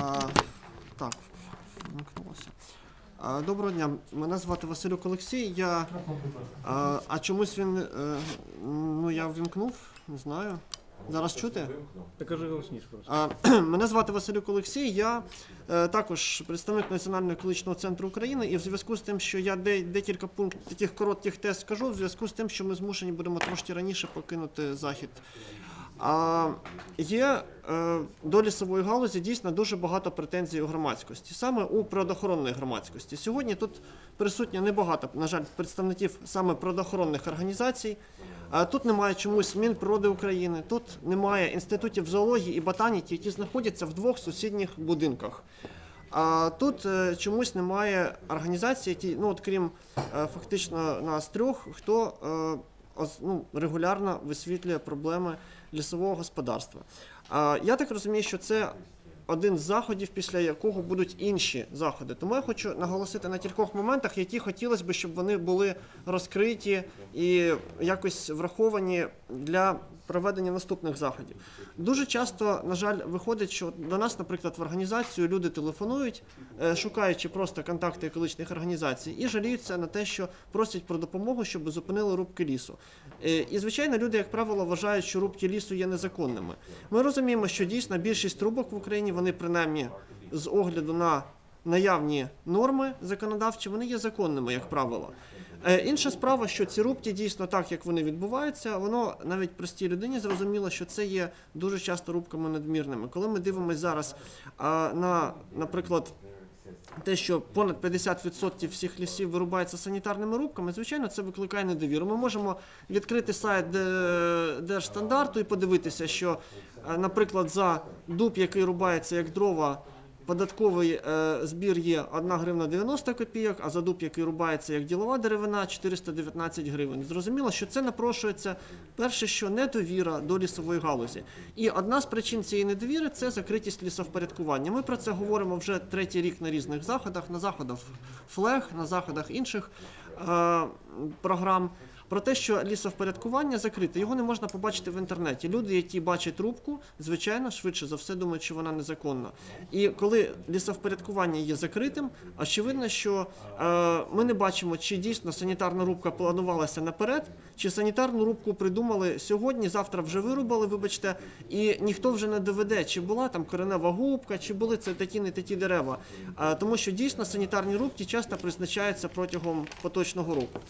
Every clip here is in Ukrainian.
А, так, вимкнулося. А, доброго дня. Мене звати Василюк Олексій. Я, а, а чомусь він. е, ну, я ввімкнув, не знаю. Зараз чути? Кажи голосніше просто. Мене звати Василюк Олексій. Я е, також представник Національного екологічного центру України. І в зв'язку з тим, що я де, декілька пунктів таких коротких тез скажу, в зв'язку з тим, що ми змушені будемо трошки раніше покинути захід. А, є е, до лісової галузі дійсно дуже багато претензій у громадськості, саме у природоохоронної громадськості. Сьогодні тут присутньо небагато, на жаль, представників саме природоохоронних організацій. Тут немає чомусь Мінприроди України, тут немає інститутів зоології і ботаніки, які знаходяться в двох сусідніх будинках. А тут е, чомусь немає організацій, які, ну от крім е, фактично нас трьох, хто е, ну, регулярно висвітлює проблеми лісового господарства. А, я так розумію, що це один з заходів, після якого будуть інші заходи. Тому я хочу наголосити на кількох моментах, які хотілося б, щоб вони були розкриті і якось враховані для проведення наступних заходів. Дуже часто, на жаль, виходить, що до нас, наприклад, в організацію люди телефонують, е, шукаючи просто контакти екологічних організацій, і жаліються на те, що просять про допомогу, щоб зупинили рубки лісу. Е, І, звичайно, люди, як правило, вважають, що рубки лісу є незаконними. Ми розуміємо, що дійсно більшість рубок в Україні, вони принаймні з огляду на наявні норми законодавчі, вони є законними, як правило. Е, Інша справа, що ці рубки дійсно так, як вони відбуваються, воно навіть простій людині зрозуміло, що це є дуже часто рубками надмірними. Коли ми дивимося зараз на, наприклад, те, що понад 50% всіх лісів вирубається санітарними рубками, звичайно, це викликає недовіру. Ми можемо відкрити сайт Держстандарту і подивитися, що, е, наприклад, за дуб, який рубається як дрова, податковий е, збір є 1 гривна 90 копійок, а за дуб, який рубається як ділова деревина, 419 гривень. Зрозуміло, що це напрошується перше, що недовіра до лісової галузі. І одна з причин цієї недовіри це закритість лісовпорядкування. Ми про це говоримо вже третій рік на різних заходах, на заходах ФЛЕГ, на заходах інших е, програм. Про те, що лісовпорядкування закрите, його не можна побачити в інтернеті. Люди, які бачать трубку, звичайно, швидше за все думають, що вона незаконна. І коли лісовпорядкування є закритим, очевидно, що е, ми не бачимо, чи дійсно санітарна рубка планувалася наперед, чи санітарну рубку придумали сьогодні, завтра вже вирубали, вибачте, і ніхто вже не доведе, чи була там коренева губка, чи були це такі не такі дерева. Е, тому що дійсно санітарні рубки часто призначаються протягом поточного року.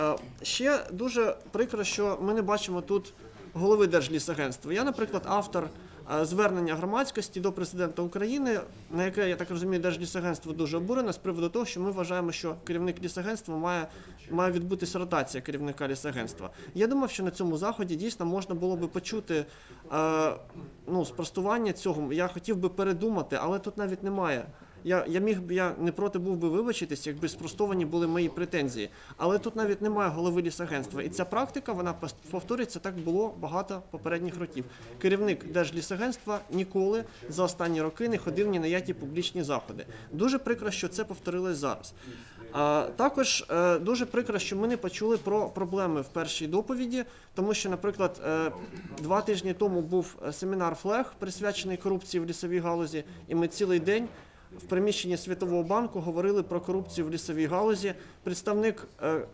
Е, ще дуже прикро, що ми не бачимо тут голови Держлісагентства. Я, наприклад, автор е, звернення громадськості до президента України, на яке я так розумію, Держлісагентство дуже обурено з приводу того, що ми вважаємо, що керівник лісагентства має, має відбутися ротація керівника лісагентства. Я думав, що на цьому заході дійсно можна було би почути е, ну, спростування цього. Я хотів би передумати, але тут навіть немає. Я, я міг б я не проти був би вибачитись, якби спростовані були мої претензії. Але тут навіть немає голови лісагентства. І ця практика вона повторюється, так було багато попередніх років. Керівник Держлісагентства ніколи за останні роки не ходив ні на які публічні заходи. Дуже прикро, що це повторилось зараз. А, також е, дуже прикро, що ми не почули про проблеми в першій доповіді, тому що, наприклад, е, два тижні тому був е, семінар ФЛЕГ, присвячений корупції в лісовій галузі, і ми цілий день в приміщенні Світового банку говорили про корупцію в лісовій галузі. Представник е, е,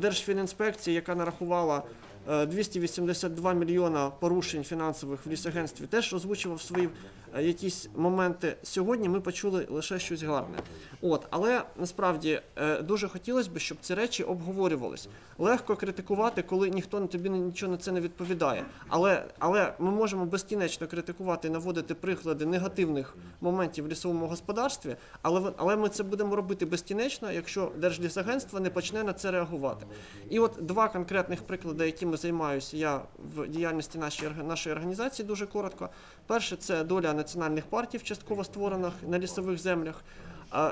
Держфінінспекції, яка нарахувала 282 мільйона порушень фінансових в лісагентстві, теж озвучував свої е, якісь моменти. Сьогодні ми почули лише щось гарне. От, але насправді е, дуже хотілося б, щоб ці речі обговорювались. Легко критикувати, коли ніхто тобі нічого на це не відповідає. Але, але ми можемо безкінечно критикувати і наводити приклади негативних моментів в лісовому господарстві, але, але ми це будемо робити безкінечно, якщо Держлісагентство не почне на це реагувати. І от два конкретних приклади, займаюся я в діяльності нашої, нашої організації, дуже коротко. Перше це доля національних партій, частково створених на лісових землях.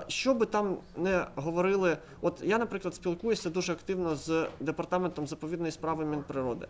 Що би там не говорили, от я, наприклад, спілкуюся дуже активно з департаментом заповідної справи Мінприроди.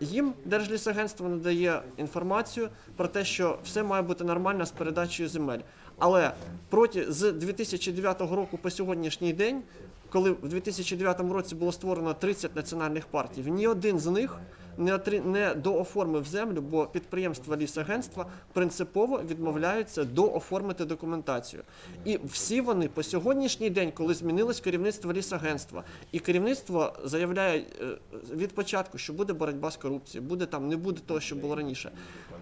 Їм Держлісагентство надає інформацію про те, що все має бути нормально з передачею земель. Але проти з 2009 року по сьогоднішній день, коли в 2009 році було створено 30 національних партій, ні один з них не, отри... не дооформив землю, бо підприємства лісагентства принципово відмовляються дооформити документацію. І всі вони по сьогоднішній день, коли змінилось керівництво лісагентства, і керівництво заявляє е, від початку, що буде боротьба з корупцією, буде там, не буде того, що було раніше.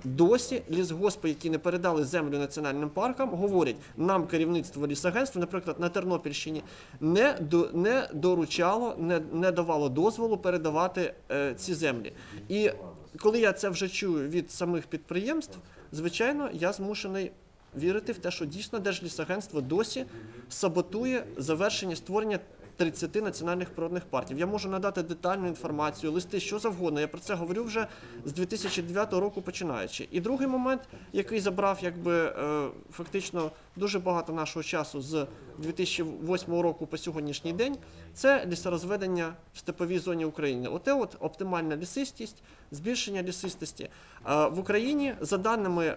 Досі лісгоспи, які не передали землю національним паркам, говорять, нам керівництво лісагентства, наприклад, на Тернопільщині, не, до, не доручало, не, не давало дозволу передавати е, ці землі. І коли я це вже чую від самих підприємств, звичайно, я змушений вірити в те, що дійсно Держлісагентство досі саботує завершення створення 30 національних природних парків. Я можу надати детальну інформацію, листи, що завгодно. Я про це говорю вже з 2009 року починаючи. І другий момент, який забрав якби е, фактично дуже багато нашого часу з 2008 року по сьогоднішній день, це лісорозведення в степовій зоні України. Оте от оптимальна лісистість, збільшення лісистості. Е, В Україні, за даними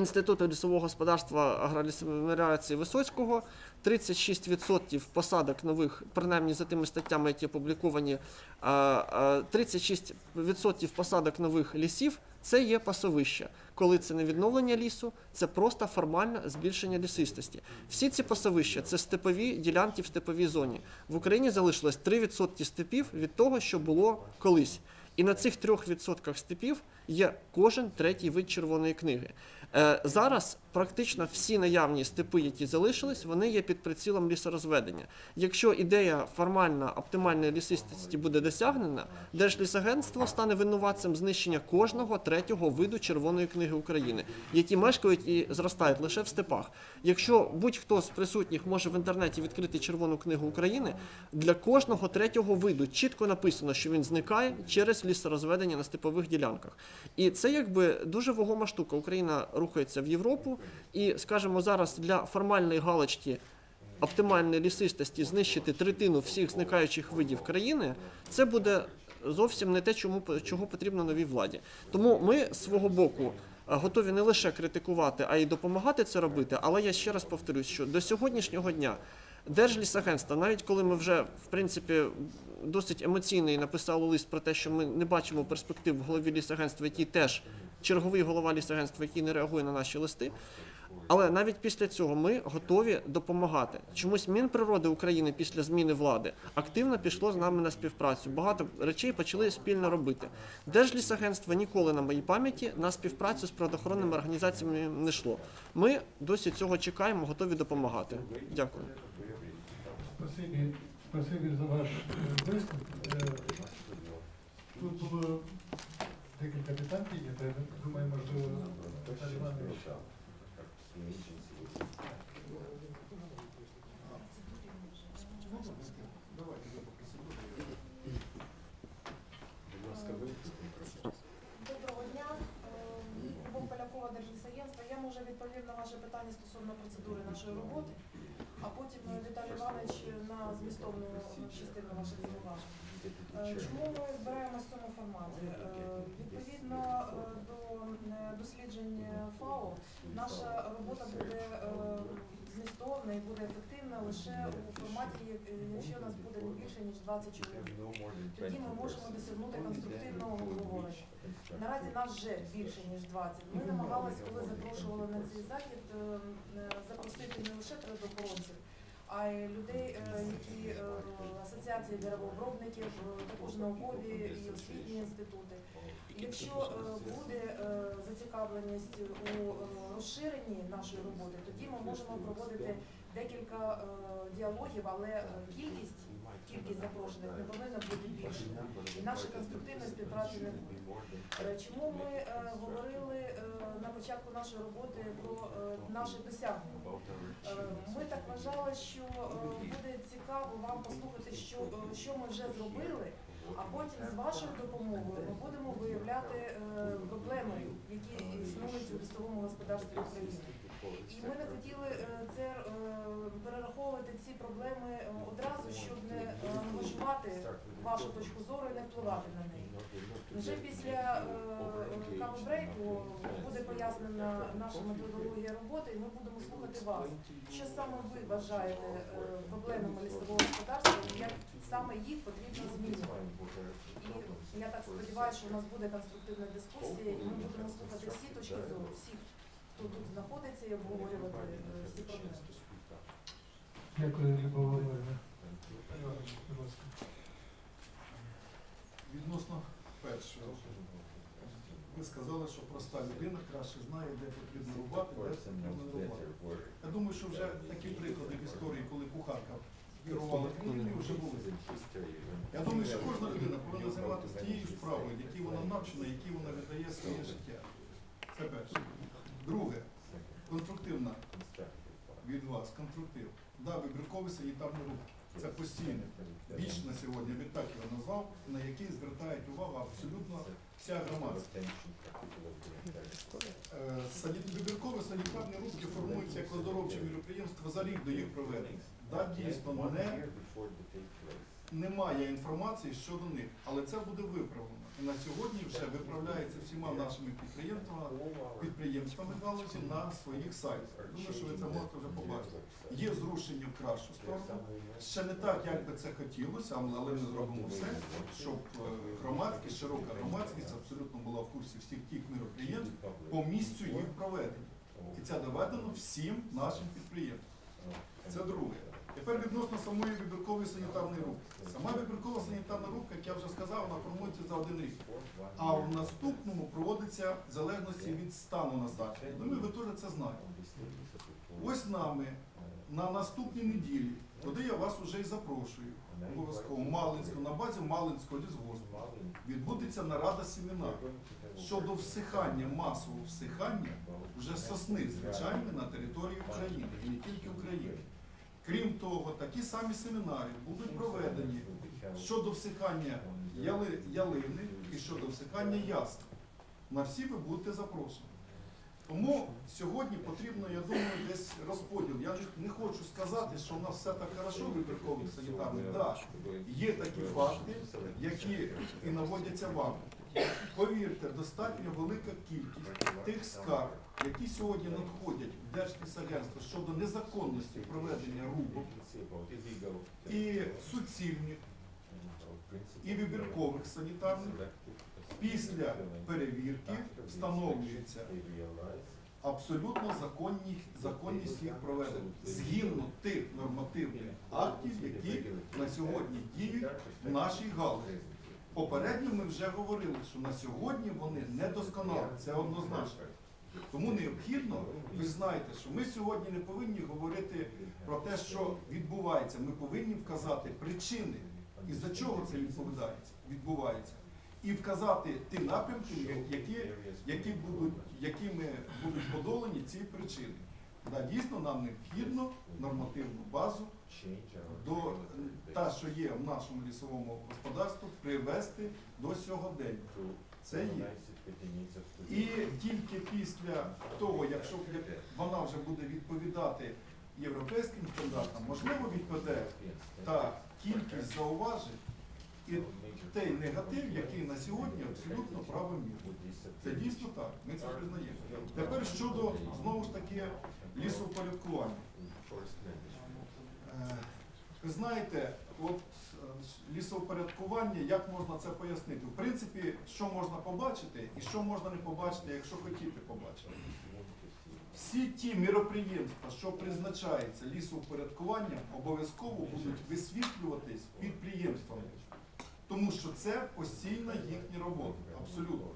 Інституту лісового господарства агролісомеліорації Висоцького 36% посадок нових, принаймні за тими статтями, які опубліковані, а, а, 36% посадок нових лісів це є пасовища. Коли це не відновлення лісу, це просто формальне збільшення лісистості. Всі ці пасовища це степові ділянки в степовій зоні. В Україні залишилось 3% степів від того, що було колись. І на цих 3% степів є кожен третій вид червоної книги. Е, зараз практично всі наявні степи, які залишились, вони є під прицілом лісорозведення. Якщо ідея формальна оптимальної лісистості буде досягнена, Держлісагентство стане винуватцем знищення кожного третього виду червоної книги України, які мешкають і зростають лише в степах. Якщо будь-хто з присутніх може в інтернеті відкрити червону книгу України, для кожного третього виду чітко написано, що він зникає через лісорозведення на степових ділянках. І це якби дуже вагома штука. Україна рухається в Європу, і скажімо, зараз для формальної галочки оптимальної лісистості знищити третину всіх зникаючих видів країни, це буде зовсім не те, чому чого потрібно новій владі. Тому ми з свого боку. е, Готові не лише критикувати, а й допомагати це робити. Але я ще раз повторюсь, що до сьогоднішнього дня Держлісагентство, навіть коли ми вже в принципі досить емоційний написали лист про те, що ми не бачимо перспектив в голові лісагентства, який теж черговий голова лісагентства, який не реагує на наші листи. Але навіть після цього ми готові допомагати. Чомусь Мінприроди України після зміни влади активно пішло з нами на співпрацю. Багато речей почали спільно робити. Держлісагентство ніколи на моїй пам'яті на співпрацю з природоохоронними організаціями не йшло. Ми досі цього чекаємо, готові допомагати. Дякую. Спасибі, за ваш е, виступ. Е, Тут було декілька питань. Я думаю, можливо, Іванович. Доброго дня. Е, Любов Полякова, Держлісагентство. Я може відповім на ваше питання стосовно процедури нашої роботи, а потім е, Віталій Іванович на змістовну частину ваших зауважень. Е, Чому ми збираємося в цьому форматі? Е, Відповідно е, до досліджень ФАО, наша робота буде змістовна і буде ефективна лише у форматі, якщо нас буде не більше ніж 20 чоловік. Тоді ми можемо досягнути конструктивного обговорення. Наразі нас вже більше ніж 20. Ми намагалися, коли запрошували на цей захід, запросити не лише природоохоронців, а й людей, які е, асоціації деревообробників, е, також наукові і освітні інститути. Якщо е, буде е, зацікавленість у розширенні нашої роботи, тоді ми можемо проводити декілька діалогів, але кількість кількість запрошених не повинна бути більше. І наша конструктивна співпраця не буде. Е, Чому ми е, говорили е, на початку нашої роботи про наші досягнення? Ми так вважали, що буде цікаво вам послухати, що, що ми вже зробили, а потім з вашою допомогою ми будемо виявляти проблеми, які існують у лісовому господарстві України. І ми не хотіли е, це е, перераховувати ці проблеми е, одразу, щоб не е, ангажувати вашу точку зору і не впливати на неї. Вже після каву-брейку буде пояснена наша методологія роботи, і ми будемо слухати вас. Що саме ви вважаєте проблемами лісового господарства і як саме їх потрібно змінювати? І я так сподіваюся, що у нас буде конструктивна дискусія, і ми будемо слухати всі точки зору, всіх, хто тут знаходиться, і обговорювати е, всі проблеми. Дякую, Любов Володимирівна. Відносно першого. Ви сказали, що проста людина краще знає, де потрібно рубати, де потрібно рубати. Я думаю, що вже такі приклади в історії, коли кухарка керувала країною, вже були. Я думаю, що кожна людина повинна займатися тією справою, якій вона навчена, якій вона віддає своє життя. Це перше. Друге, конструктивна від вас, конструктив. Да, вибірковий санітарний рух. Це постійне. Біч на сьогодні, він так його назвав, на який звертають увагу абсолютно вся громадська. Е, Вибіркові санітарні рубки формуються як оздоровчі міроприємства за рік до їх проведення. Да, дійсно, не, немає інформації щодо них, але це буде виправлено. І на сьогодні вже виправляється всіма нашими підприємствами, підприємствами галузі на своїх сайтах. Думаю, що ви це можете вже побачити. Є зрушення в кращу сторону. Ще не так, як би це хотілося, але ми зробимо все, щоб е, громадськість, широка громадськість абсолютно була в курсі всіх тих міроприємств по місцю їх проведення. І це доведено всім нашим підприємствам. Це друге. Тепер відносно самої вибіркової санітарної рубки. Сама вибіркова санітарна рубка, як я вже сказав, вона формується за один рік. А в наступному проводиться в залежності від стану насадження. Думаю, ви теж це знаєте. Ось нами на наступній неділі, куди я вас вже і запрошую, обов'язково Малинську, на базі Малинського лісгоспу, відбудеться нарада семінар щодо всихання, масового всихання вже сосни звичайної на території України і не тільки України. Крім того, такі самі семінари будуть проведені щодо всихання яли, ялини і щодо всихання ясен. На всі ви будете запрошені. Тому сьогодні потрібно, я думаю, десь розподіл. Я не- хочу сказати, що в нас все так хорошо в вибіркових санітарних. Да, є такі факти, які і наводяться вам. Повірте, достатньо велика кількість тих скарг, які сьогодні надходять в Держлісагентство щодо незаконності проведення рубок і суцільних, і вибіркових санітарних. Після перевірки встановлюється абсолютно законні, законність їх проведення згідно тих нормативних актів, які на сьогодні діють в нашій галузі. Попередньо ми вже говорили, що на сьогодні вони недосконалі, це однозначно. Тому необхідно, ви знаєте, що ми сьогодні не повинні говорити про те, що відбувається. Ми повинні вказати причини, із за чого це відбувається. І вказати ті напрямки, які, які будуть, якими будуть подолані ці причини. Да, дійсно, нам необхідно нормативну базу до та, що є в нашому лісовому господарстві, привести до сьогодення. Це є. І тільки після того, якщо вона вже буде відповідати європейським стандартам, можливо, відпаде та кількість зауважень і той негатив, який на сьогодні абсолютно правомірний. Це дійсно так, ми це признаємо. Тепер щодо знову ж таки лісопорядкування. Е, Ви знаєте, от е, лісопорядкування, як можна це пояснити? В принципі, що можна побачити і що можна не побачити, якщо хотіти побачити. Всі ті міроприємства, що призначаються лісоупорядкуванням, обов'язково будуть висвітлюватись підприємствами, тому що це постійна їхня робота, абсолютно.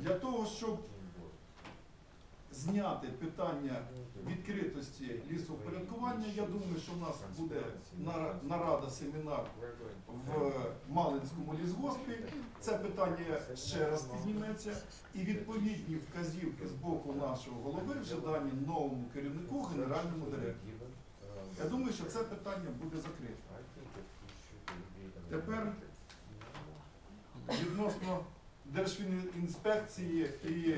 Для того, щоб зняти питання відкритості лісопорядкування, я думаю, що в нас буде нара- нарада, семінар в Малинському лісгоспі. Це питання ще раз підніметься. І відповідні вказівки з боку нашого голови вже дані новому керівнику, генеральному директору. Я думаю, що це питання буде закрите. Тепер відносно Держфінінспекції і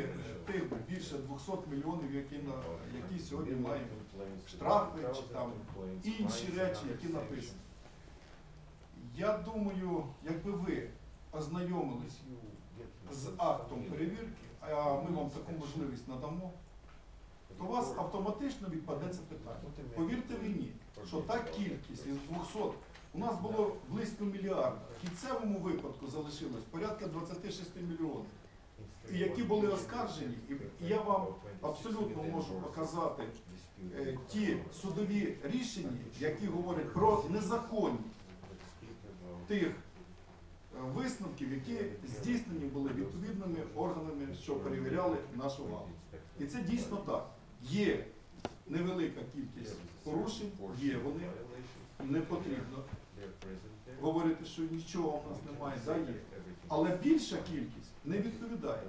тих більше 200 мільйонів, які, на, які сьогодні маємо штрафи чи там інші речі, які написані. Я думаю, якби ви ознайомились з актом перевірки, а ми вам таку можливість надамо, то у вас автоматично відпаде це питання. Повірте мені, що та кількість із 200, у нас було близько мільярда. В кінцевому випадку залишилось порядка 26 мільйонів. І які були оскаржені, і я вам абсолютно можу показати е, ті судові рішення, які говорять про незаконність тих е, висновків, які здійснені були відповідними органами, що перевіряли нашу галузь. І це дійсно так. Є невелика кількість порушень, є вони, не потрібно говорити, що нічого у нас немає, да, є. Але більша кількість не відповідає.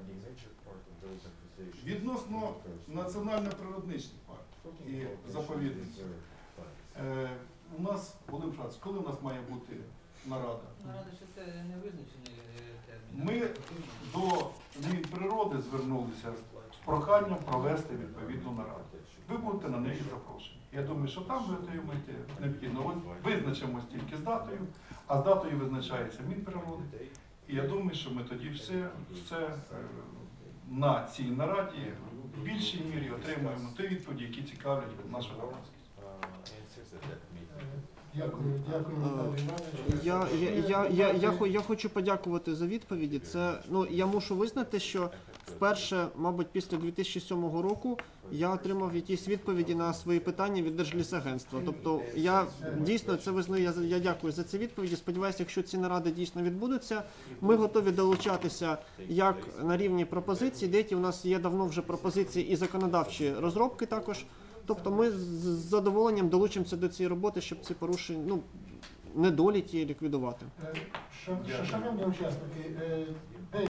Відносно національно-природничних парків і заповідників. Е, у нас, Володимир Франц, коли у нас має бути нарада? Нарада ще це не визначений е, термін. Ми до Мінприроди звернулися проханням провести відповідну нараду. Ви будете на неї запрошені. Я думаю, що там ви отримаєте необхідно. Ось визначимось тільки з датою, а з датою визначається Мінприроди. І я думаю, що ми тоді все, все е, на цій нараді в більшій мірі отримуємо ті відповіді, які цікавлять нашу громадськість. Дякую, дякую, Я, я, я, я, я, я хочу подякувати за відповіді. Це ну я мушу визнати, що вперше, мабуть, після 2007 року я отримав якісь відповіді на свої питання від Держлісагентства. Тобто я дійсно це визнаю. Я, я дякую за ці відповіді. Сподіваюся, якщо ці наради дійсно відбудуться, ми готові долучатися як на рівні пропозицій. Деякі у нас є давно вже пропозиції і законодавчі розробки також. Тобто ми з задоволенням долучимося до цієї роботи, щоб ці порушення, ну недоліки ліквідувати. Е, Шановні учасники, е,